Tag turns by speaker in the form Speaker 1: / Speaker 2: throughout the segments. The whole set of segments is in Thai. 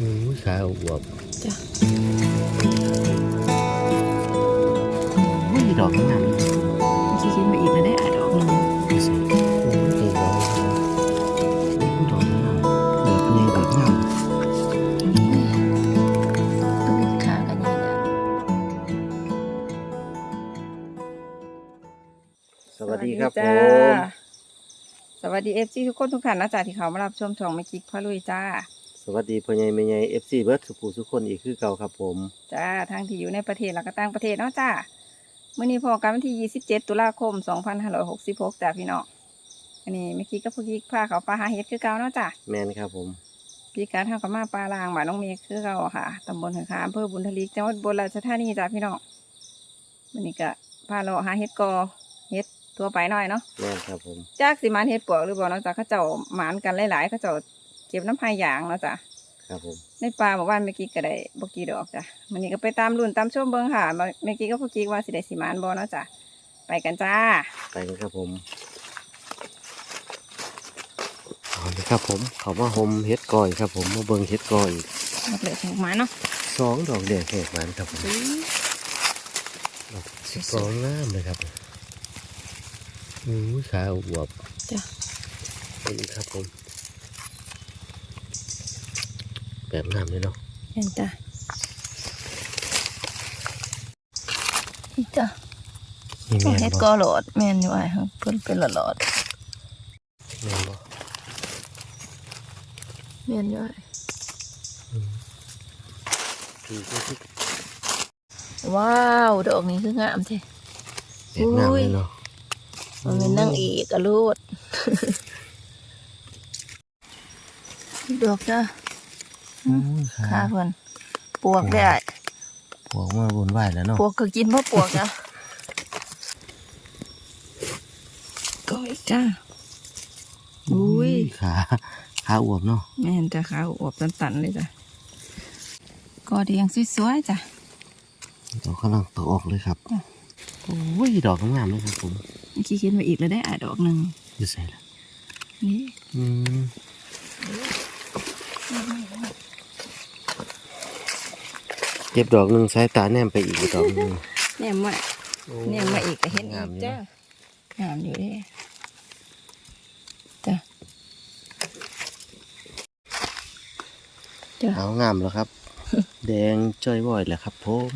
Speaker 1: อู้ยขาอวบ
Speaker 2: จ้ะ
Speaker 1: อุ้ยดอกงาม
Speaker 2: คิดคิดมาอีกแล้วได้อะดอกหนึ่ง
Speaker 1: ดูสิโอ้ยเก๋ดอกอู้ดอกงามแบบใหญ่แบบงาม
Speaker 2: ต้องมีขากันยังไง
Speaker 1: สวัสดีครับผ
Speaker 2: จ้ามสวัสดีเอฟซีทุกคนทุกท่านนะจ๊ะที่เขามารับชมช่องไม่คิกพ่อลุยจ้า
Speaker 1: สวัสดีพ่อใหญ่แม่ใหญ่ FC เบิร์ดสุภูสุคนอีกคือเก่าครับผม
Speaker 2: จ้าทางที่อยู่ในประเทศแล้วก็ต่างประเทศเนาะจ้าเมื่อนี้พอกันวันที่ 27 ตุลาคม 2566จ้าพี่น้องอันนี้ไม่คิดก็พวกคิกพาเขาปลาหาเห็ดคือเก่าเนาะจ้า
Speaker 1: แมนครับผม
Speaker 2: พี่การทำกับมาปลาลางบ้านน้องเมฆคือเก่าอะค่ะตำบลหังคาอำเภอบุญทลีจังหวัดบุรีรัมย์ธานีจ้าพี่น้องวันนี้ก็พาเราหาเห็ดกอเห็ดตัวไปหน่อยเนาะ
Speaker 1: แมนครับผม
Speaker 2: จากสิมานเฮ็ดปวกหรือบ่เนาะจ้ะเขาเจ้าหมานกันหลายๆเขาเจ้าเก็บน้ำพายยางเนาะจ้ะ
Speaker 1: ครับผม
Speaker 2: ในป่าหมู่บ้านเมื่อกี้ก็ได้บ่กี่ดอกจ้ะมันนี้ก็ไปตามรุ่นตามชมเบิ่งค่ะเมื่อกี้ก็พวกกี้ว่าสิได้สิมานบ่เนาะจ้ะไปกันจ้า
Speaker 1: ไปกันครับผมเอาเลยครับผมเขามาหมเฮ็ดก่อยครับผมมาเบิ่งเฮ็ดก่อย
Speaker 2: หมดเลยถูกหมาเนาะ
Speaker 1: สองดอกแดงแขกมันครับผมดอกสิบสองงามเลยครับอู้ยขาอวบ
Speaker 2: จ้ะ
Speaker 1: นี่ครับผม แบบงามเลยเนาะ
Speaker 2: เห็นจ้ะนี่จ้ะ
Speaker 1: นี่แม่น
Speaker 2: เฮ็ด
Speaker 1: บ่
Speaker 2: กอหลอดแม่นอยู่อ้ายเพิ่นเป็นหลอด
Speaker 1: แม่นบ่
Speaker 2: แม่นอยู่อ้าย
Speaker 1: คือคือคือ
Speaker 2: ว้าวดอกนี้คืองามแท้
Speaker 1: แบบงามเลยเนาะ
Speaker 2: มันเป็นนางเอกอะลูดดอกจ้ะ
Speaker 1: อู้ย
Speaker 2: ขา
Speaker 1: ขา
Speaker 2: เพิ่นปวกได้
Speaker 1: พวกมาบนไหวายแล้วเนาะ
Speaker 2: ปวกก็กินเพราะปวกนะก้อยจ้าอุ้ย
Speaker 1: ขาขาอวบเนาะ
Speaker 2: แม่นจ้ะขาอวบตันๆเลยจ้ะก็เดียงสวยๆจ้ะ
Speaker 1: ดอกกำลังตกออกเลยครับ
Speaker 2: จ้ะ
Speaker 1: โอ้ยดอกงามเลยครับผม
Speaker 2: เมื่อกี้คิดมาอีกแล้วได้อะดอกหนึ่ง
Speaker 1: อยู่ใส่ละ
Speaker 2: นี่
Speaker 1: อืม เก็บดอกหนึ่งสายตาแนมไปอีกดอกหนึ่ง
Speaker 2: เนี่ยมาเนี่ยมาอีกก็เห็นอี
Speaker 1: งาม
Speaker 2: ก
Speaker 1: อยู่
Speaker 2: จ้ะ
Speaker 1: นะ
Speaker 2: งามอยู่เด้จ้ะจ้ะ
Speaker 1: เอางามแล้วครับ แดงจ้อยบ่อยแหละครับผม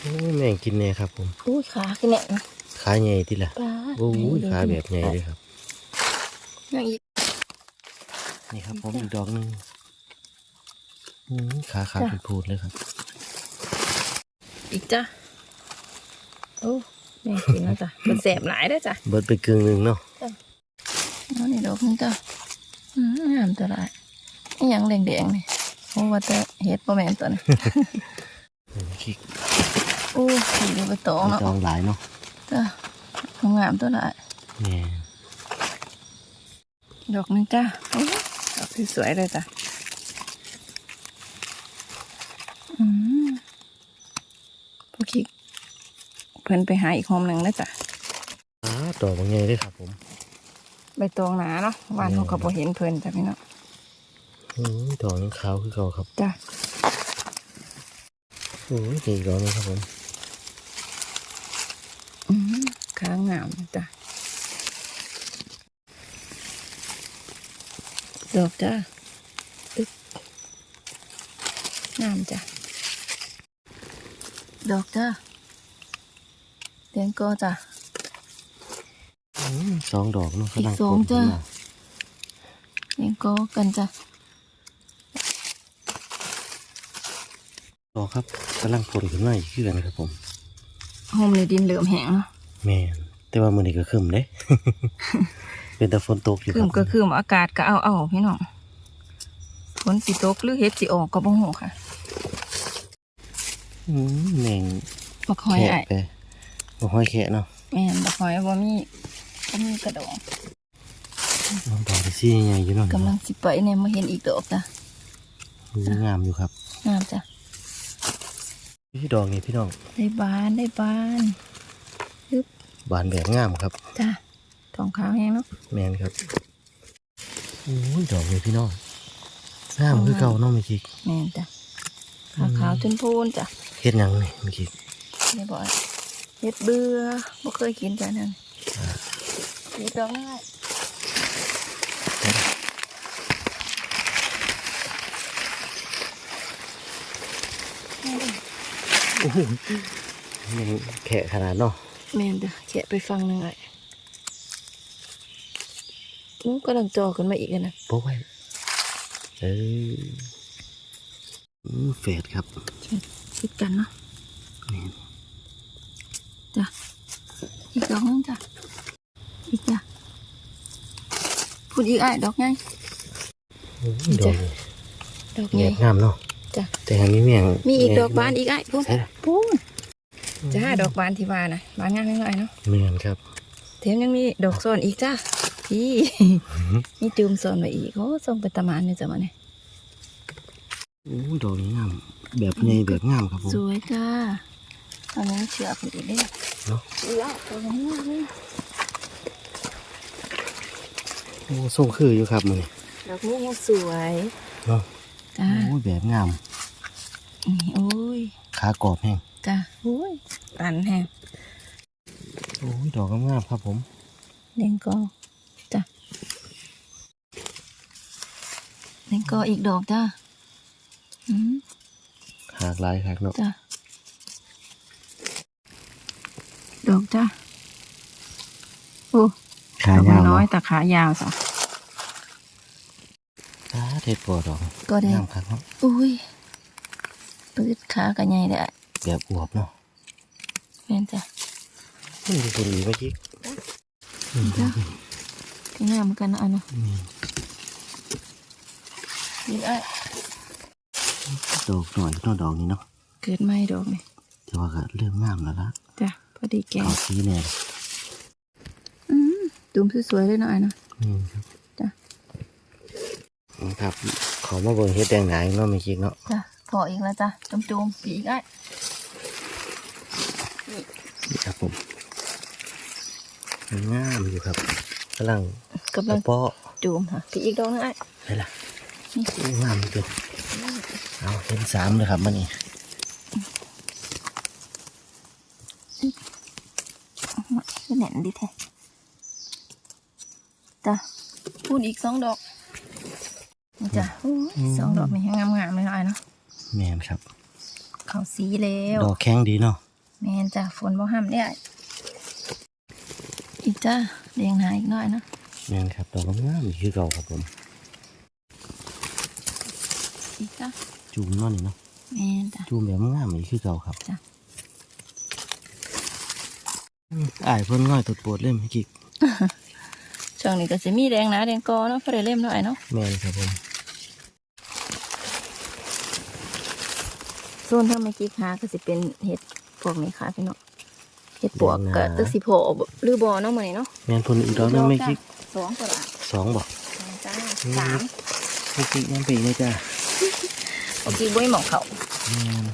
Speaker 1: โอ้ยแม่งกินแน่ครับผม
Speaker 2: อุ้ยขาขึ้นเนี่ยนะ
Speaker 1: ขาใหญ่ที่ละ
Speaker 2: ปลา
Speaker 1: โอ้ยขาแบบใหญ่เลยครับ
Speaker 2: ยังอีก
Speaker 1: นี่ครับผมอีกดอกหนึ่งอืม ขาขาด
Speaker 2: จ้ะ
Speaker 1: เป็นพูดเลยครับ
Speaker 2: อีกจ้ะโอ้แม่กินแล้วจ้ะมันแสบหลายได้อจ้ะ
Speaker 1: เบิดไปกึ่งหนึ่งเนาะ
Speaker 2: เอานี่ดอกนี่จ้ะอืมงามตัวไรนี่ยังแดงๆนี่โอ้ว่าแต่เฮ็ดบ่แม่นตัวนี้
Speaker 1: คิก
Speaker 2: โอ้สีดูไปตองเนาะ
Speaker 1: ดองหลายเนาะ
Speaker 2: จ้ะงามตัวไร
Speaker 1: แม่
Speaker 2: ดอกนึงจ้ะโอ้ดอกสวยๆเลยจ้ะอืมพวกคิกเพิ่นไปหาอีกโฮมหนึ่งแล้วจ้ะ
Speaker 1: อ้าดอกบางใหญ่เลยครับผม
Speaker 2: ใบตองหนาเนาะวานเขาก็บ่เห็นเพิ่นจ้ะพี่น้อง
Speaker 1: อืมดอกยังขาวคือเก่าครับ
Speaker 2: จ้ะ
Speaker 1: โอ้ยนี่อีกดอกหนึงครับผม
Speaker 2: อืมขางามจ้ะดอกจ้ะอึ๊บงามจ้ะดอกจ้ะ เตียงก็จ้ะ
Speaker 1: อืมสองดอกเนาะ
Speaker 2: อีก
Speaker 1: กำลัง
Speaker 2: สอง
Speaker 1: ปนขึ้น
Speaker 2: จ้ะ
Speaker 1: มา
Speaker 2: เตียงก็กันจ้ะ
Speaker 1: ดอกครับกำลังผลขึ้นมาอีกคือกันครับผม
Speaker 2: โฮมในดินเหลือมแห้งเนาะ
Speaker 1: แม่นแต่ว่ามื้อนี้ก็ครึมเด้ เป็นแต่ฝนตกอยู่ค
Speaker 2: คื
Speaker 1: รั
Speaker 2: ม
Speaker 1: บ
Speaker 2: ก็คืออากาศก็เอาเอาพี่น้องฝนสิตกหรือเฮ็ดสิออกก็บ่ฮู้ค่ะ
Speaker 1: อืมแม่ง
Speaker 2: บักหอย
Speaker 1: แขะ
Speaker 2: อ้าย
Speaker 1: ไป บ่ห้อยแขะเนาะ
Speaker 2: แม่นบักหอยบ่มีบ่มีกระดอง
Speaker 1: น้องดอกซี่ใหญ่อยู่เนาะ
Speaker 2: กำลังสิไปเนี่ยมาเห็นอีกดอกจ้ะ
Speaker 1: อืมงามอยู่ครับ
Speaker 2: งามจ้ะ
Speaker 1: พี่ดอกนี่พี่น้อง
Speaker 2: ได้บานได้บาน
Speaker 1: บานแบบงามครับ
Speaker 2: จ้ะทองขาวแห้งเนาะ
Speaker 1: แมนครับโอ้ยดอกเลยพี่น้องงามคือเก่าเนาะเมื่อกี้
Speaker 2: แม่นจ้ะขาวขาวจนพูนจ้ะ
Speaker 1: เฮ็ดหยังนี่เมื่อกี้
Speaker 2: นี่บอก เฮ็ดเบื่อบ่เคยกินจ้ะนั่นเฮ็ดดอกง่าย
Speaker 1: โอ้โหยังแขะขนาดเนาะ
Speaker 2: แม่นจ้ะแกะไปฟังหนึงไอ้อู้กำลังจอขึ้นมาอีกอะนะ
Speaker 1: โป๊ะไว้เอ้ยอืมเฟดครับ
Speaker 2: คิดกันเนาะ
Speaker 1: นี่
Speaker 2: จ้ะ อีกดอกนึงจ้ะ อีกจ้ะพูดอีกไอ้ดอกไง
Speaker 1: โอ้ยดอกนี่
Speaker 2: ดอก
Speaker 1: แง
Speaker 2: ไง
Speaker 1: บงามเนาะ
Speaker 2: จ้ะ
Speaker 1: แต่ทางนี้เมียง
Speaker 2: มีอีกดอกบานอีกไอ้พูด
Speaker 1: ใช่ละ
Speaker 2: พูดจ้าดอกบานที่ว่านะบานงามนิดหน่อยเนาะ
Speaker 1: เมียนครับ
Speaker 2: แถมยังมีดอกซ่อนอีกจ้าพี่มีจูมซ่อนไว้อีกโอ้ส่งไปตะมานเลยจ้ะมาเนี่ย
Speaker 1: โอ้ยดอกนี้งามแบบใหญ่แบบงามครับผม
Speaker 2: สวยจ้าต อนนี้เชือกคนอื่นได้
Speaker 1: เนาะ
Speaker 2: อีกแล้วตัวนี้นี่
Speaker 1: โอ้ส่งคืออยู่ครับมือนี้
Speaker 2: ดอกนี้ยังสวย
Speaker 1: เนาะ
Speaker 2: จ้า
Speaker 1: โอ้ยแบบงาม
Speaker 2: นี่โอ้ย
Speaker 1: ขากรอบแห้ง
Speaker 2: จ้าโอ้ยตันแฮง
Speaker 1: โอ้ยดอกงามๆครับผม
Speaker 2: เด้งก็จ้าเด้งก็อีกดอกจ้าอืม
Speaker 1: หากหลายครับเนาะ
Speaker 2: จ้า ดอกจ้าโอ้
Speaker 1: ขา
Speaker 2: ดอก
Speaker 1: ยาว
Speaker 2: น้อย
Speaker 1: เนาะ
Speaker 2: แต่ขายาวจ้ะ
Speaker 1: ขาเทศปวดดอก
Speaker 2: ก็ได้
Speaker 1: งามครับเนาะ
Speaker 2: อุ้ยปืดขากันใหญ่เลยอะ
Speaker 1: แบบอวบเนาะ
Speaker 2: แม่นจ้ะ
Speaker 1: มันเป็นคนดีเมื่อกี้
Speaker 2: จ้ะก็งามเหมือนกันนะอันเนาะ
Speaker 1: อืม
Speaker 2: นี่ไอ้
Speaker 1: ดอกหน่อยเนาะดอกนี้เนาะ
Speaker 2: เกิดไม่ดอกนี่
Speaker 1: แต่ว่าก็เริ่มงามแล้วละ
Speaker 2: จ้ะ พอดีแกง
Speaker 1: เอาสีเนี่ย
Speaker 2: อืมตูมสวยๆเลยเนาะไอ้เนาะ
Speaker 1: อืมครับ
Speaker 2: จ้ะ
Speaker 1: ครับขอมาเบิ่งเฮ็ดแดงหนาอีกเนาะเมื่อกี้เนาะ
Speaker 2: จ้ะพออีกแล้วจ้ะจุ่มๆปีกไอ้
Speaker 1: นี่ครับผมงามอยู่ครับกำลัง
Speaker 2: กำลั
Speaker 1: ก
Speaker 2: ง
Speaker 1: ระเปาะ
Speaker 2: จุ่มค่ะปีอีกดอกนึงไอ้
Speaker 1: ใช่ล่ะนี่งามจริงเอาเห็นสามเลยครับมันนี่
Speaker 2: ก็ แน่นดีแท้จ้ะพูดอีกสองดอกนี่จ้ะโอ้ยสองดอกนี่งามๆเลยเนาะไอ้เนาะ
Speaker 1: แมนครับ
Speaker 2: เขาสีแล้ว
Speaker 1: ดอกแข็งดีเนาะ
Speaker 2: แม่นจ้ะฝนบ่ห้ามเนี่ยอีกจ้าเลี้ยงหาอีกหน่อยนะ
Speaker 1: แมนครับดอกงามๆอีกคือเก่าครับผม
Speaker 2: อีกจ้า
Speaker 1: จูมเนาะนี่เนาะ
Speaker 2: แม่นจ้ะ
Speaker 1: จูมแบบงามอีกคือเก่าครับ
Speaker 2: จ้ะ
Speaker 1: อืมอ้ายเพิ่นง่อยตดปวดเล่มเมื่อกี้
Speaker 2: ช่วงนี้ก็จะมีแดงหนาแดงกอเนาะพอได้เล่มหน่อยเนาะ
Speaker 1: แมนครับผม
Speaker 2: ส่วนถ้าไม่กี่ขาก็จะเป็นเห็ดพวกนี้ค่ะพี่น้องเห็ดปวกก็ตึกสิโผล่หรือบอเนาะมื้อนี้เนาะ
Speaker 1: แมนเพิ่นอีกดอกหนึงไม่คิด
Speaker 2: สองตัวละ
Speaker 1: สองบอก
Speaker 2: จ้า
Speaker 1: อืม
Speaker 2: สาม
Speaker 1: ไม่คิดยังปีเลยจ้า
Speaker 2: เมื่อกี้บ่ยหมองเขา
Speaker 1: แมน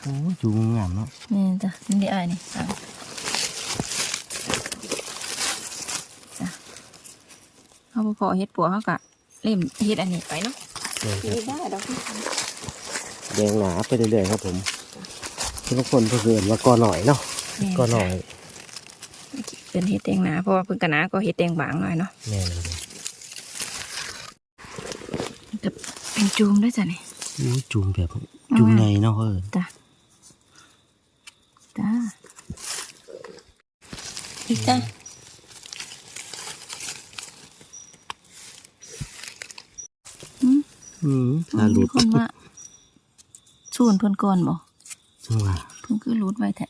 Speaker 1: โอ้ยจูมงามเนาะ
Speaker 2: แม่นจ้ะนี่ได้อายนี่สามจ้ะ เอาไปพอเห็ดปวกเขากะเล่มเห็ดอันนี้ไปเนาะ
Speaker 1: แม่นครับ
Speaker 2: มีได้ดอกที่สาม
Speaker 1: แดงหนาไปเรื่อยๆครับผมทุกคนเพื่อนว่ากอหน่อยเนาะ
Speaker 2: แม่น
Speaker 1: กอหน่อย
Speaker 2: เป็นเห็ดแดงหนาเพราะว่าเพิ่นกะหนาก็เห็ดแดงบางหน่อยเนาะ
Speaker 1: แม่นเลย
Speaker 2: จะเป็นจูมด้วยจ้ะนี่
Speaker 1: โอ้ยจูมแบบจูมในเนาะเออ
Speaker 2: จ้ะจ้าอีกจ้ะ อืม
Speaker 1: อืมตาหลุ
Speaker 2: มี
Speaker 1: ด
Speaker 2: คนมาสูนเพิ่นก่อนบ่
Speaker 1: จังหวะ
Speaker 2: เพิ่นคือรูดไว้แท้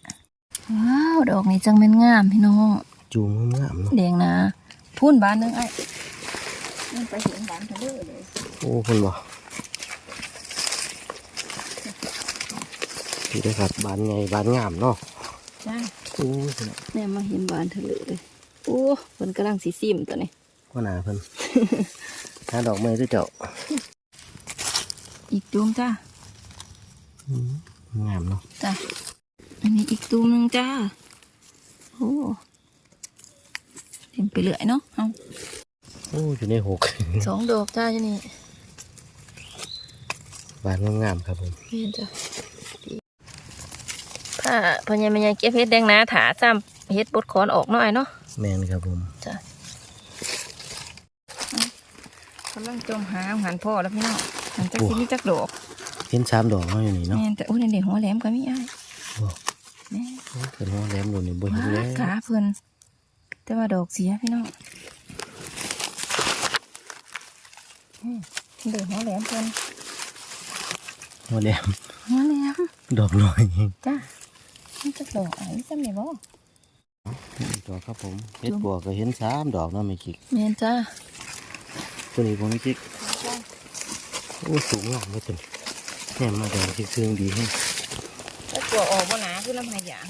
Speaker 2: ว้าวดอกนี้จังเป็นงามพี่น้อง
Speaker 1: จูมงามๆเนาะ
Speaker 2: แดงนะพูนบานหนึงไอ้มันไปเห็นบานเธอเด้อเลย
Speaker 1: โอ้คนบ่ที่ได้ครับบานไงบานงามเนาะ
Speaker 2: จ้า
Speaker 1: โอ้ยเนาะ
Speaker 2: แม่มาเห็นบานเธอเลยเลยโอ้เพิ่นกำลังสิซิมตัวนี้
Speaker 1: ว่าหนาเพิ่นหาดอกไม้ด้วยเจ้า
Speaker 2: อีกตูมจ้า
Speaker 1: อืมงามเนาะ
Speaker 2: จ้าอันนี้อีกตูมหนึงจ้าโอ้เต็มไปเรื่อยเนาะเอา
Speaker 1: โอ้อยู่ในหก
Speaker 2: สองดอกจ้าอยู่นี่
Speaker 1: บานงามๆครับผม
Speaker 2: แม่นจ้ะผ้าพญามัญญาเก็บเฮ็ดแดงนาถาซ้ำเฮ็ดบดคอนออกหน่อยเนาะ
Speaker 1: แมนครับผม
Speaker 2: จ้ะกำลังจมหาหันพ่อแล้วพี่น้อง หันจักสิมีจักดอก
Speaker 1: เห็นสามดอกเนาะอยู่นี่เนาะ
Speaker 2: แม่นแต่อุ้ยเด็กหัวแหลมก็มีอ้าย
Speaker 1: โอ้
Speaker 2: แม่
Speaker 1: โหเกิดว่าแหลมหล่นนี่บ่เห็น
Speaker 2: ว้า
Speaker 1: แล้ว
Speaker 2: ขาเพิ่นแต่ว่าดอกเสียพี่น้องอืมเด็กหัวแหลมเพิ่น
Speaker 1: ว่าแหลม
Speaker 2: หัวแหลม
Speaker 1: ดอกน้อย
Speaker 2: จ้ะมีจักดอกอ้ายจำได้บ่
Speaker 1: ดอกครับผมเห็ดบัวก็เห็นสามดอกเนาะไม่คิด
Speaker 2: แม่นจ้า
Speaker 1: ตัวนี้ผมไม่คิด โอ้สูงงามเลยตัวนี้แหมมาแดงเชื่องดีให้
Speaker 2: แล้วตัวออกบ่หนาคือน้ำหายาง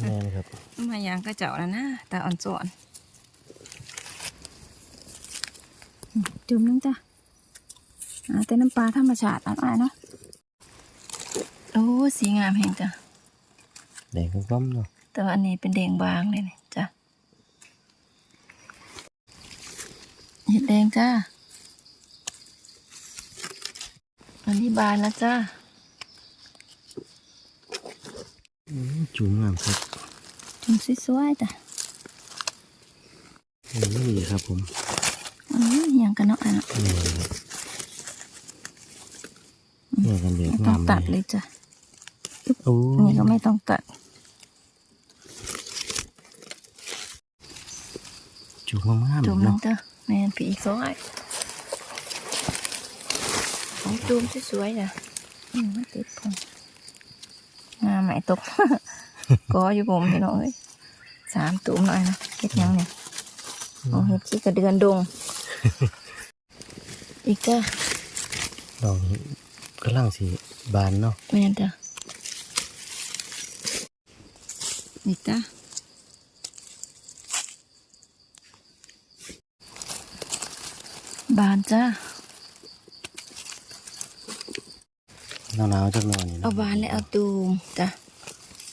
Speaker 1: แม่นครับ
Speaker 2: น้ำหายางก็เจ้าแล้วนะตาอ่อนสอนอืมจุ่มนึงจ้ะอ่าแต่น้ำปลาธรรมชาติอ่อนๆเนาะโอ้สีงามแห่งจ้ะ
Speaker 1: แดงก้มๆเนาะ
Speaker 2: แต่ว่าอันนี้เป็นแดงบางเลยนี่จ้ะเห็ดแดงจ้า อันนี้บานแล้วจ้า
Speaker 1: อืมจุ่มงามครับ
Speaker 2: จุ่มสวยๆจ้ะ
Speaker 1: นี่ครับผม
Speaker 2: อืมอหย่างกันเนาะอันนั้น
Speaker 1: นี่ครับนี่กันเดือด
Speaker 2: ไม่ต้
Speaker 1: งา
Speaker 2: อง
Speaker 1: ม
Speaker 2: ตัด
Speaker 1: เล
Speaker 2: เลยยจ้ะ
Speaker 1: โอ้
Speaker 2: อันนี้ก็ไม่ต้องตัด
Speaker 1: จุ่มงามๆ
Speaker 2: จุ่มล
Speaker 1: เนาะ
Speaker 2: งจ้ะแมนผีอีกสองไอ้ ของจุ่มสวยๆจ้ะอืมมันติดผมงาไหมตก ก็อยู่ผมพี่น้องเอ้ยสามตุ่มหน่อยนะเฮ็ดหยังเนี่ยโอ้เฮ็ดขี้กระเดือนดง อีกจ้ะ
Speaker 1: ดอกกำลังสีบานเนาะ
Speaker 2: แมนจ้ะอีกจ้ะบานจ้ะ
Speaker 1: หนาวๆจักหน่อยนี่
Speaker 2: เอา
Speaker 1: เนาะ
Speaker 2: บานและเอาตูมจ้ะ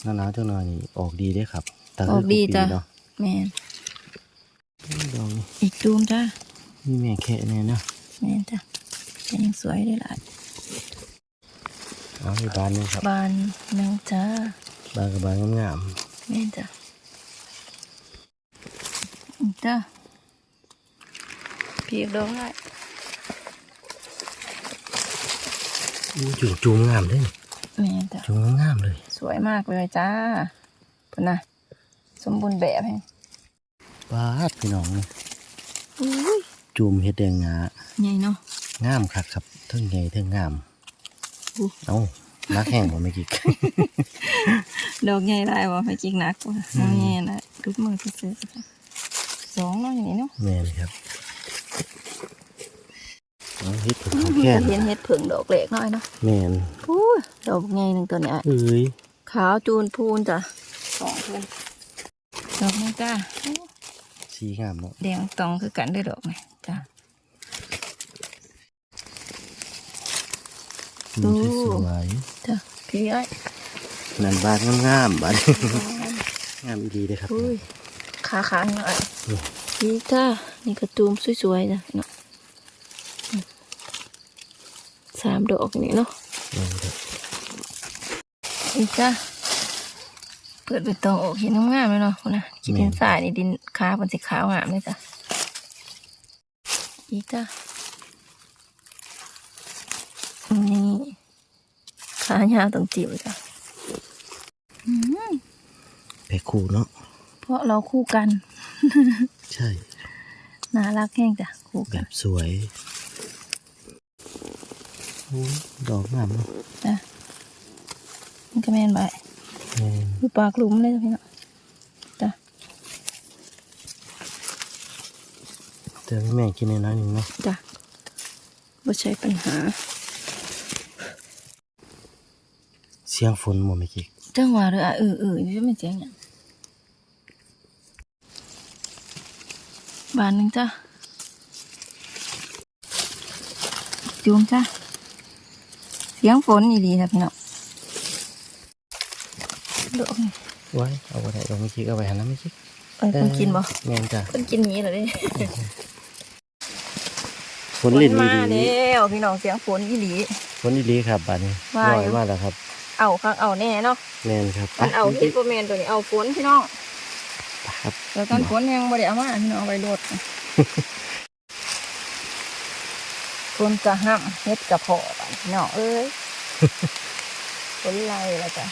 Speaker 1: หนาวๆจักหน่อยนี่ออกดีได้อครับแต่
Speaker 2: ออกดีจ้ะ
Speaker 1: เนาะ
Speaker 2: แมน
Speaker 1: ดอกนี้
Speaker 2: อีกตูมจ้ะ
Speaker 1: มีแม่แค่เนี่ยเนาะ
Speaker 2: แมนจ้ะแต่ยังสวยได้หลาย
Speaker 1: เอาอีกบานหนึงครับ
Speaker 2: บานหนึ่งจ้า
Speaker 1: บานกับบานงาม
Speaker 2: แมนจ้ะอีกจ้ะพีกดอกได้
Speaker 1: ๆอู้ จุ่มจุ่มงามเลย
Speaker 2: แมนจ้ะ
Speaker 1: จุ่มงามเลย
Speaker 2: สวยมากเลยจ้าพุ่นนะสมบูรณ์แบบแฮง
Speaker 1: บาดพี่น้องนี่
Speaker 2: อุ้ย
Speaker 1: จุ่มเฮ็ดแดงหนา
Speaker 2: ใหญ่เนาะ
Speaker 1: งามคักครับเทั้งใหญ่เทั้งงาม
Speaker 2: อู้
Speaker 1: เอานักแห้งบ่ไม่กี่
Speaker 2: ดอกใหญ่ได้บ่ไปจิกหนักว่ะดอกใหญ่ได้ทุกมือที่ซื้อสองเนาะอย่างนี้เนาะ
Speaker 1: แม่นครับ เฮ็ดผลของแค่
Speaker 2: เห็นเห็ดผึ่งดอกเล็กน้อยเนาะ
Speaker 1: แม่น
Speaker 2: อู้ดอกใหญ่หนึ่งตัวเนี้ย
Speaker 1: เอ้ย
Speaker 2: ขาวจูนพูนจ้ะสองพูนดอกนี้จ้า
Speaker 1: สีงามเนาะ
Speaker 2: แดงตองคือกันได้ดอกไงจ้า
Speaker 1: ดูสวย
Speaker 2: จ้าพี่ไอ้
Speaker 1: นั่นบานงามๆบานงามดีเลยครับ
Speaker 2: อุ้ยขาขาหน่อย
Speaker 1: นี่
Speaker 2: นี่จ้านี่กระตูมสวยๆจ้ะเนาะอืม สามดอกนี่เนาะ
Speaker 1: แม่นครับ
Speaker 2: นี่จ้าเปิดไปตองออกเห็นงามๆเลยเนาะคุณนะคิดดินสายนี่ดินขาเป็นสีขาวงามเลยจ้ะอีกจ้านี่ขายาวตรงจิ๋วจ้ะอืม
Speaker 1: แพ็คคู่เนาะ
Speaker 2: เพราะเราคู่กัน
Speaker 1: ใช่
Speaker 2: น่ารักแห้งจ้ะคู่
Speaker 1: แบ
Speaker 2: กัน
Speaker 1: บสวยโอ้ย ดอกงามเนาะ
Speaker 2: จ้ะมันก็แม่นไป
Speaker 1: แม่น
Speaker 2: อยู่ปากหลุมเลยจ้ะพี่เนาะจ้ะ
Speaker 1: เดี๋ยวให้แม่กินในน้อยหนึ่งเนาะ
Speaker 2: จ้ะบ่ใช่ปัญหา
Speaker 1: เสียงฝนหมดไม่กี่
Speaker 2: จังหวะเรืออะเออเออนี่จะไม่เสียงอย่างบานหนึ่งจ้ะจูมจ้ะเสียงฝนอีดีจ้ะพี่เนาะดอกนี่
Speaker 1: ไว้เอาไปไหนดอกไม่กี่เอาไปหันน้ำไม่กี่
Speaker 2: เอ้ยคนกินบ่
Speaker 1: แม่นจ้ะ
Speaker 2: คนกินหนี้เหรอเด้
Speaker 1: ฝนเล่น
Speaker 2: มา
Speaker 1: ดี
Speaker 2: แล้วพี่น้องเสียงฝนอีหลี
Speaker 1: ๆฝนอีหลีครับบานนี้
Speaker 2: ว่า
Speaker 1: ล
Speaker 2: อยู่
Speaker 1: อยมาแล้วครับ
Speaker 2: เอาคักเอาแน่เนาะ
Speaker 1: แม่นครับ
Speaker 2: มันเอาที่โปรแมนตัวนี้เอาฝนพี่น้อง
Speaker 1: ครับ
Speaker 2: แล้วตอนฝนยังบ่ได้เอามาพี่น้องเอาไปโดด ฝนกะห้ำเฮ็ดกะเพาะบาดพี่น้องเอ้ยฝนไล่แล้วจ้ะ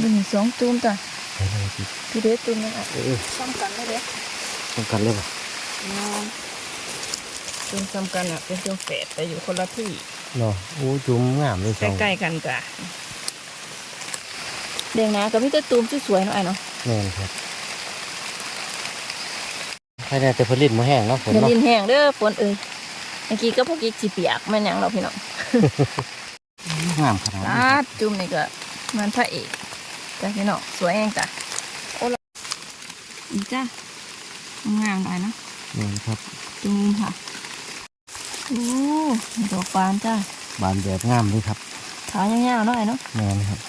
Speaker 2: ดูนี่สองตูมจ้ะ
Speaker 1: ไปเลยพี่
Speaker 2: พี่เด็ดตูมนึงอะ
Speaker 1: เออ
Speaker 2: ซ้ำกันเลยเด้
Speaker 1: ต้องกันเลยป่ะ
Speaker 2: ตูมซ้ำกันอะเป็นตูมแฝดแต่อยู่คนละที่
Speaker 1: เนาะโอ้จุ่มงามเลย
Speaker 2: ใกล้ๆกันจ้ะเดียงนะก็มีแต่ตูมสวยๆเนาะไอ้เนาะ
Speaker 1: แม่นครับ ใครได้แต่ผลิตมาแห้งเนาะฝน
Speaker 2: อย่า
Speaker 1: เนาะ
Speaker 2: ลินแห้งเด้อฝนเอ้ยเมื่อกี้ก็พวกกิ๊กสิเปียกแม่นหยังเราพี่น้อง
Speaker 1: งามขนาด
Speaker 2: ตา
Speaker 1: นี้
Speaker 2: ดจุ่มนี่ก็มันพระเอกจ้ะพี่น้องสวยเองจ้ะโอ้ละอีจ้ะงามได้เนาะ
Speaker 1: แม่นครับ
Speaker 2: จุ่มค่ะโอ้ดอกบานจ้ะ
Speaker 1: บานแบบงามเลยครับ
Speaker 2: ขายาวๆหน่อยเนาะ
Speaker 1: แม่นครับ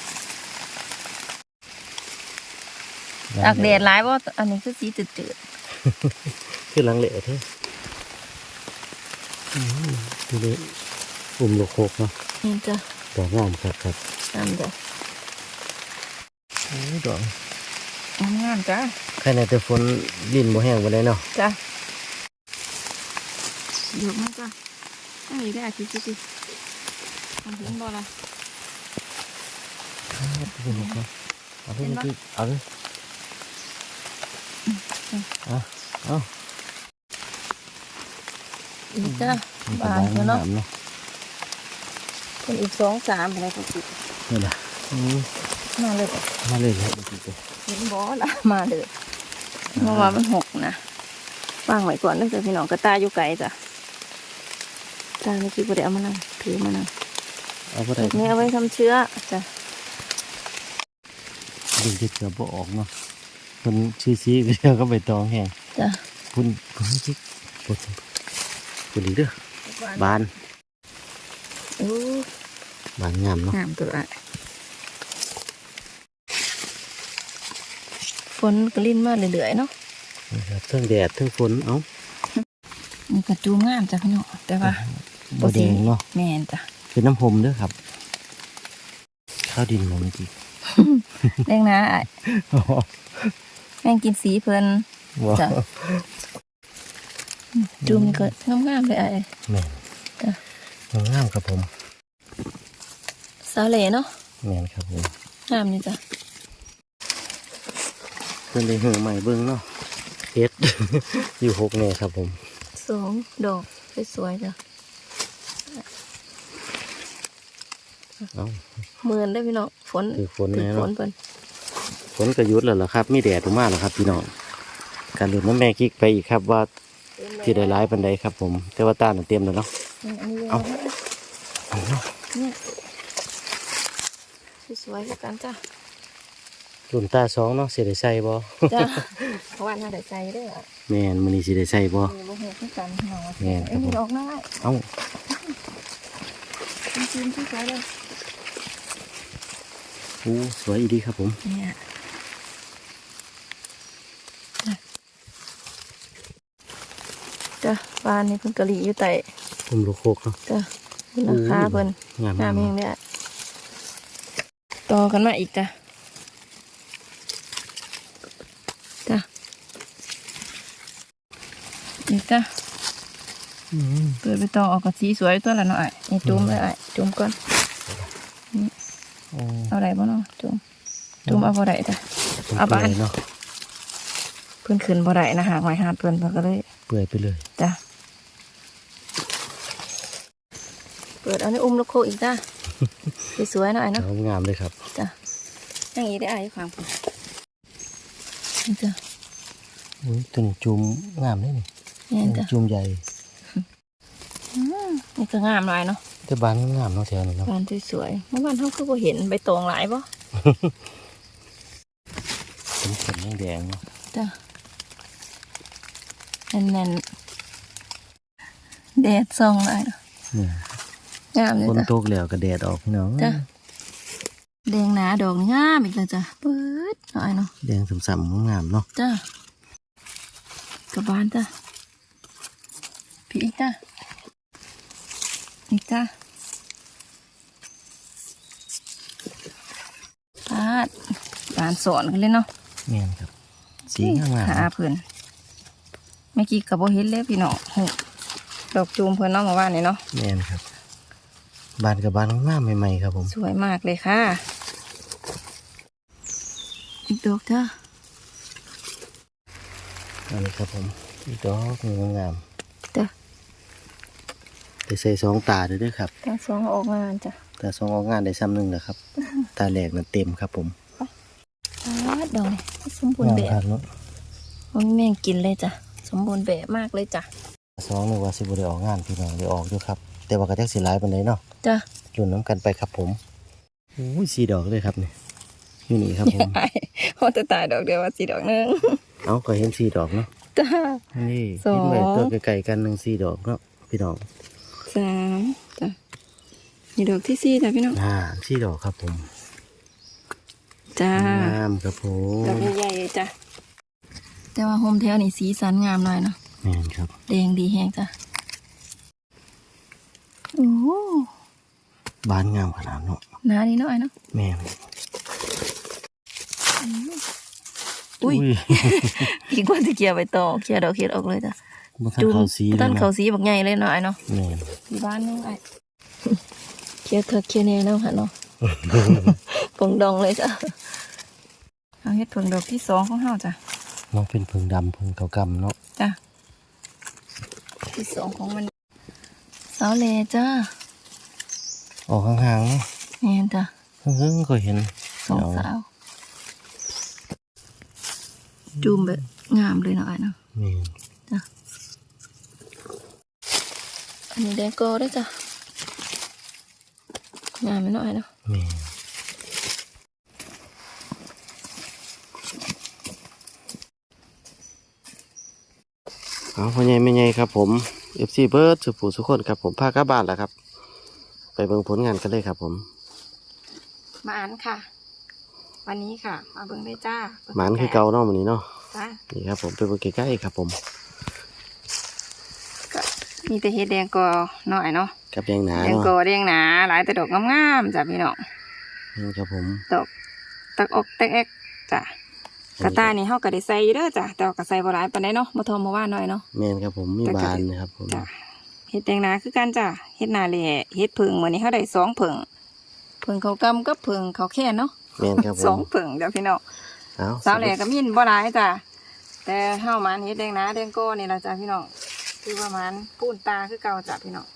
Speaker 2: ตากแดดหลายว่าอันนี้คือสีจืด
Speaker 1: คือหลังเหละเท่อืมดูดิอุ่มลูกโคกเนาะ
Speaker 2: ๆนี่จ้ะ
Speaker 1: ดอกงามครับครับ
Speaker 2: งามจ้ะ
Speaker 1: โอ้ยดอก
Speaker 2: งามจ้ะ
Speaker 1: ใครในแต่ฝนดินบ่แห้งบ่ได้เนาะ
Speaker 2: จ้ะเยอะมากจ้ะอันนี้ได้อาทิตย์สิมันเห็นบ่ล่ะ
Speaker 1: เอาไปเลยครับเอาไป
Speaker 2: เห็นปะ
Speaker 1: เลยเอา เลยเอาเอา
Speaker 2: อีกจ้ะ
Speaker 1: มันก็
Speaker 2: บานอยู่เนาะ
Speaker 1: งามเนาะ
Speaker 2: เป็นอีกสองสามอะไรก็สิ
Speaker 1: นี่แหละอืม
Speaker 2: มาเลยจ้ะ
Speaker 1: มาเลยครับเมื่อกี้
Speaker 2: เห็นบ่ล่ะมาเลยเพราะว่ามันหกนะวางไว้ก่อนเนื่องจากพี่น้องกระตายอยู่ไกลจ้ะตาเมื่อกี้บ่ได้เอามานั่งถือมานั่ง
Speaker 1: เอาไปได้
Speaker 2: นี่เอาไว้ทำเชื้อจ้ะ
Speaker 1: ดึงจะเกือบบ่ออกเนาะคนชื่อซีไปเดียวก็ไปตองแห้ง
Speaker 2: จ้ะ
Speaker 1: คุณคุณจิ๊กปวดคุณดีเด้อบาน
Speaker 2: โอ้
Speaker 1: บานงามเนาะ
Speaker 2: งามตัวอะฝนก็ลิ้นมาเรื่อยๆเนาะ
Speaker 1: นี่ครับเทั้งแดดเทั้งฝนเอ้า
Speaker 2: นี่กระจูงงามจ้ะพี่น้องแต่ว่า
Speaker 1: บ่แดงเนาะ
Speaker 2: แม่นจ้ะ
Speaker 1: เป็นน้ำพรมเด้อครับ ข้าวดินหมเมื่อกี้
Speaker 2: เร่งนะอ้ายแม่งกินสีเพิ่น
Speaker 1: ว้า
Speaker 2: จ้ะจูมนี่ก็งามๆเลยไอ้าย
Speaker 1: แม่น
Speaker 2: จ้ะ
Speaker 1: งามครับผม
Speaker 2: สาวเหล่เนาะ
Speaker 1: แม่นครับผม
Speaker 2: งามนี่จ้ะ
Speaker 1: เพิ่นได้เหือใหม่เบิ่งเนาะเฮ็ดอยู่หกแน่ครับผม
Speaker 2: สองดอกสวยๆจ้ะ
Speaker 1: เอ้า
Speaker 2: หมื่นได้อพี่น้องฝน
Speaker 1: คือฝน
Speaker 2: ถึ
Speaker 1: แน่
Speaker 2: งฝ
Speaker 1: เนาะ
Speaker 2: นเพิ่น
Speaker 1: ฝนก็หยุดแล้วล่ะครับ มีแดดออกมาแล้วครับพี่น้อง การเล่นน้ำแม่กิ๊กไปอีกครับว่าที่ได้ร้ายปันใดครับผม แต่ว่าต้านนะเตรียมแล้วเนาะ
Speaker 2: อันนี้
Speaker 1: เอาเอาเนาะ
Speaker 2: เนี่ยสวยๆคือกันจ้ะ
Speaker 1: รุ่นตาสองเนาะสิได้ใส่บ่
Speaker 2: จ้ะเพราะว่าน่าได้ใจเด้อ
Speaker 1: แม่นมื้อนี้สิได้ใส่บ่
Speaker 2: มีบ่ฮู้คือกันพี่น้อง
Speaker 1: แม่นครับ
Speaker 2: เอ้ยมีดอกน้อย
Speaker 1: เอ้า
Speaker 2: จริงๆที่สวยเลย
Speaker 1: อู้สวยอีดีครับผม
Speaker 2: เนี่ย จ้ะบ้านนี้เพิ่นกะหรี่อยู่ใต้
Speaker 1: ผมลูกโคกเนาะ
Speaker 2: จ้ะนี่ราคาเพิ่น
Speaker 1: งาม
Speaker 2: งามเองเนี่ยต่อกันมาอีกจ้ะจ้ะอีกจ้ะ
Speaker 1: อืม
Speaker 2: เปิดไปต่อออกกับสีสวยตัวละหน่อยนี่จุ่มเลยไอ้จุ่มก่อน
Speaker 1: โอ้
Speaker 2: เอาได้บ่เนาะจุ่มจุ่มเอาบ่ได้จ้ะเอาไป
Speaker 1: เปื่อยเนาะ
Speaker 2: เพิ่นขึ้นบ่ได้นะหากไม้หาดเพิ่นเพิ่นก็เลย
Speaker 1: เปื่อยไปเลย
Speaker 2: จ้ะเปิดเอาในอุ้มลูกโคอีกจ้ะสวยๆหน่อยเนาะ
Speaker 1: เอางามเลยครับ
Speaker 2: จ้ะยังอีได้อายความคุณนี่จ้ะ
Speaker 1: อุ้ยตัวนี้จุ่มงามเลยนี่
Speaker 2: นี่จ้ะ
Speaker 1: จุ่มใหญ่
Speaker 2: อืมนี่ก็งามหลายเนาะ
Speaker 1: แต่บานมันงามเนาะแถวนี้เนาะ
Speaker 2: บานสวยๆเมื่อวานเขาคือบ่เห็นใบตองหลายบ่
Speaker 1: เป็นขนแดงๆเนาะ
Speaker 2: จ้ะ แน่นๆแดดส่องหลายเนาะ
Speaker 1: นี่
Speaker 2: งามเลย
Speaker 1: ฝน
Speaker 2: จ้ะ
Speaker 1: ตกแล้วก็แดดออกพี่น้อง
Speaker 2: จ้ะแดงหนาดอกนี่งามอีกแล้วจ้ะเปิดหน่อยเนาะ
Speaker 1: แดงสำๆงามๆเนาะ
Speaker 2: จ้ะกระบานจ้ะพี่อีกจ้ะนี่จ้าปาดบานสอนกันเลยเนาะ
Speaker 1: แม่นครับสีงาม
Speaker 2: หาเพื่อน เมื่อกี้กับโบเห็นเลยพี่น้องหกดอกจูมเพื่อนเน้องมาว่านี่เนาะ
Speaker 1: ๆแม่นครับ บานกับบานงามใหม่ๆครับผม
Speaker 2: สวยมากเลยค่ะ อีกดอกจ้า
Speaker 1: อันนี้ครับผม อีกดอกหนึ่งงาม
Speaker 2: จ้ะ
Speaker 1: ได้ใส่สองตาด้วยเด้วยครับ
Speaker 2: ตาสองออกงานจ้ะ
Speaker 1: ตาสองออกงานได้ซ้ำหนึ่งนะครับ ตาแหลกมันเต็มครับผม
Speaker 2: ปาดดอกนี่สมบูรณ์แบบ
Speaker 1: งามครับเนาะ
Speaker 2: มันแม่งกินเลยจ้ะ สมบูรณ์แบบมากเลยจ้ะ
Speaker 1: สองนึกว่าสิบได้ออกงานพี่น้องได้ออกอยู่ครับ แต่ว่ากระแทกสีหลายปันไดเนาะ
Speaker 2: จ้ะ
Speaker 1: รุ่นน้ำกันไปครับผมอุ้ยสีดอกเลยครับนี่อยู่นี่ครับผม
Speaker 2: โอ้แต่ตายดอกเดียวว่าสีดอกหนึง
Speaker 1: เอาก็เห็นสีดอกเนาะ
Speaker 2: จ้า
Speaker 1: นี่
Speaker 2: สอง
Speaker 1: เห็นไปตัวไกลๆกันหนึ่งสีดอกเนาะพี่น้อง
Speaker 2: สามจ้ะนี่ดอกที่สี่จ้ะพี่น้อง
Speaker 1: อ่าสีดอกครับผม
Speaker 2: จ้า
Speaker 1: งามครับผม
Speaker 2: ดอกใหญ่ๆเลยจ้ะ แต่ว่าโฮมแถวนี่สีสันงามหน่อยเนาะ
Speaker 1: แม่นครับ
Speaker 2: แดงดีแฮงจ้ะโอ้โห
Speaker 1: บานงามขนาดเนาะ
Speaker 2: หนาดีหน่อยเนาะ
Speaker 1: แม่น
Speaker 2: อุ้ยอีกว่าจะเกียร์ไปต่อเกียร์ดอกเกียร์ออกเลยจ้ะ
Speaker 1: มาทาง
Speaker 2: จุ่ม
Speaker 1: เขาสี
Speaker 2: ต้น
Speaker 1: เลย
Speaker 2: เขา
Speaker 1: เนาะ
Speaker 2: สีบักใหญ่เลยเนาะไอ้เนาะ
Speaker 1: แม่น
Speaker 2: ที่บ้านนึงไอ้เกียร์เถอะเกียร์แน่เนาะค่ะเนาะผงดองเลยจ้ะเอาเฮ็ดผงดอกที่สองของเฮาจ้ะ
Speaker 1: มันเป็นเพิงดำเพิงเกากำเนาะ
Speaker 2: จ้ะที่สองของมันสาวเลจ้า
Speaker 1: ออกห่างๆเนาะ
Speaker 2: แม่นจ้ะ
Speaker 1: เพิ่งๆก็เห็น
Speaker 2: สองสาวจูมแบบงามเลยเนาะไอ้เนาะ
Speaker 1: แม่น
Speaker 2: จ้ะอันนี้แดงโกด้วยจ้ะงามไหมเนาะไอ้เนาะ
Speaker 1: แม่น เอาพ่อใหญ่ไม่ใหญ่ครับผม FC เบิร์ดสุผู้สุคนครับผมพากลับบ้านแล้วครับ ไปเบิ่งผลงานกันเลยครับผม
Speaker 2: มาอ่านค่ะ วันนี้ค่ะ มาเบิ่งได้จ้า
Speaker 1: หมานคือเก่าเนาะมื้อนี้เนาะ
Speaker 2: จ้า
Speaker 1: นี่ครับผมไปเบิ่งใกล้ๆครับผม
Speaker 2: ก็มีแต่เฮ็ดแดงกอหน่อยเนาะ
Speaker 1: กับแดงหนา
Speaker 2: แดง
Speaker 1: เนาะ
Speaker 2: กอแดงหนาหลายแต่ดอกงามๆจ้ะพี่น้อง
Speaker 1: นี่ครับผม
Speaker 2: ดอกตักอกแตกเอกจ้ะ กระตายนี่เฮาก็ได้ใส่อยู่เด้อจ้ะแต่ว่าก็ใส่บ่หลายปานใดเนาะบ่ทอมาว่าน้อยเนาะ
Speaker 1: แม่นครับผมมี
Speaker 2: แต่ก็
Speaker 1: บานนะครับผม
Speaker 2: จ้ะเฮ็ดแดงหนาคือกันจ้ะเฮ็ดหนาแหล่เฮ็ดผึ่งมื้อนี้เฮาได้สองผึ่งผึ่งเขาวกำกับผึ่งเขาวแค่นเนาะ
Speaker 1: แม่นครับผ
Speaker 2: สอง
Speaker 1: ม
Speaker 2: ผึ่งเดี๋ยวพี่น้อง
Speaker 1: เอา
Speaker 2: สาวแหล่ก็มีบ่หลายจ้ะแต่เฮามันเฮ็ดแดงหนาแดงโก้นี่ล่ะจ้ะพี่น้องคือว่ามันปูนตาคือเก่าจ้ะพี่น้อง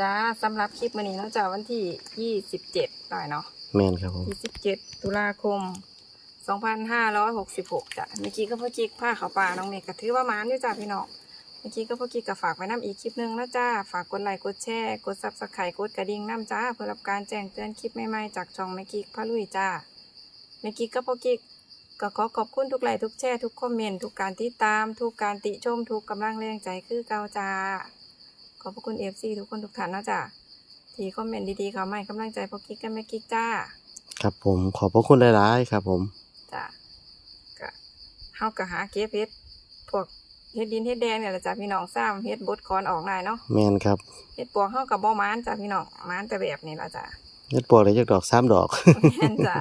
Speaker 2: จ้าสำหรับคลิปมื้อนี้เนาะจ้ะวันที่27ได้เนาะ
Speaker 1: แม่นครับผม
Speaker 2: 27ตุลาคม 2566จ้ะเมื่อกี้ก็พ่อจิกผ้าขาวปลาน้องเมกก็ถือว่าหมานอยู่จ้ะพี่น้องเมื่อกี้ก็พ่อจิกก็ฝากไว้น้ำอีกคลิปหนึงนะจ้าฝากกดไลค์กดแชร์กดซับสไครต์กดกระดิ่งน้ำจ้าเพื่อรับการแจ้งเตือนคลิปใหม่ๆจากช่องเมื่อกี้พะลุยจ้าเมื่อกี้ก็พ่อจิกก็ขอขอบคุณทุกไลค์ทุกแชร์ทุกคอมเมนต์ทุกการติดตาม ทุกการติชมทุกกำลังแรงใจคือเก่าจ้าขอบพระคุณเอฟซีทุกคนทุกท่านนะจ้าที่คอมเมนต์ดีๆเขาไม่กำลังใจพ่อกิ๊กกันแม่กิ๊กจ้า
Speaker 1: ครับผมขอบพระคุณหลายๆครับผม
Speaker 2: จ้ะก็เฮาก็หาเก็บเฮ็ดพวกเฮ็ดดินเฮ็ดแดงเนี่ยแหละจ้ะพี่น้องซ้ำเฮ็ดบดคอนออกได้เนาะ
Speaker 1: แม่นครับ
Speaker 2: เฮ็ดปวกเฮาก็บ่มานจ้ะพี่น้องมานแต่แบบนี้ล่ะจ้ะ
Speaker 1: เฮ็ดปวกได้จักดอกสามดอก
Speaker 2: แม่นจ้ะ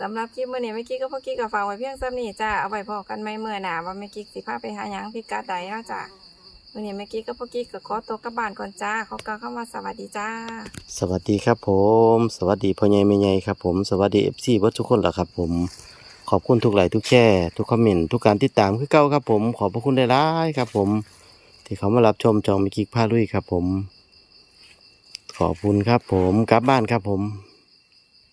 Speaker 2: สำหรับคลิปมื้อนี้เมื่อกี้ก็พอกี้ก็ฝากไว้เพียงซ้ำนี้จ้ะเอาไว้พอกันใหม่เมื่อหน้าว่าแม่กิ๊กสิพาไปหาหยังพิกัดใดเนาะจ้ะ มื้อนี้แม่กิ๊กก็พอกี้ก็ขอตัวกลับบ้านก่อนจ้าเขอกล่าวคำว่าสวัสดีจ้า
Speaker 1: สวัสดีครับผม สวัสดีพ่อใหญ่แม่ใหญ่ครับผมสวัสดี FC เบิดทุกคนล่ะครับ ผม ขอบคุณทุกไลค์ทุกแชร์ทุกคอมเมนต์ทุกการติดตามคือเก่าครับผม ขอบพระคุณหลายๆครับ ผม ที่เขามารับชมจองมิกิกพาลุยครับ ผม ขอบคุณครับ ผมกลับบ้านครับผม